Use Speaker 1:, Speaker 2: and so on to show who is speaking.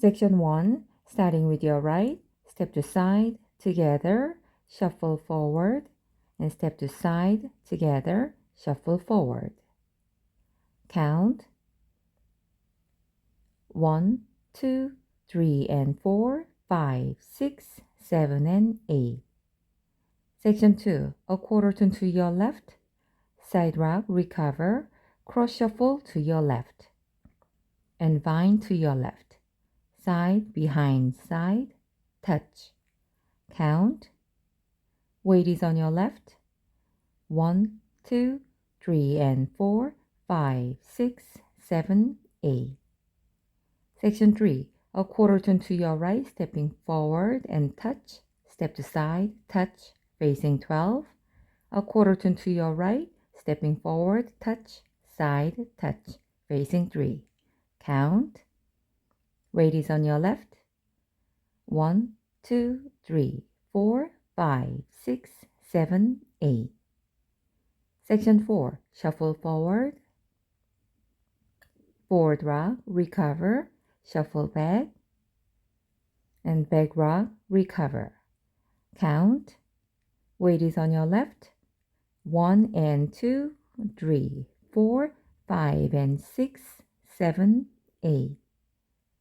Speaker 1: Section 1, starting with your right, step to side, together, shuffle forward, and step to side, together, shuffle forward. Count 1, 2, 3, and 4, 5, 6, 7, and 8. Section 2, a quarter turn to your left, side rock, recover, cross shuffle to your left, and vine to your left, side, behind, side, touch, count, weight is on your left, One, two, three, and 4, 5, 6, 7, 8. Section 3, a quarter turn to your right, stepping forward and touch, step to side, touch, facing 12, a quarter turn to your right, stepping forward, touch, side, touch, facing 3. Count. Weight is on your left. 1, 2, 3, 4, 5, 6, 7, 8. Section 4. Shuffle forward. Forward rock, recover, shuffle back, and back rock, recover. Count. Weight is on your left. 1 and 2, 3, 4, 5 and 6, 7, 8.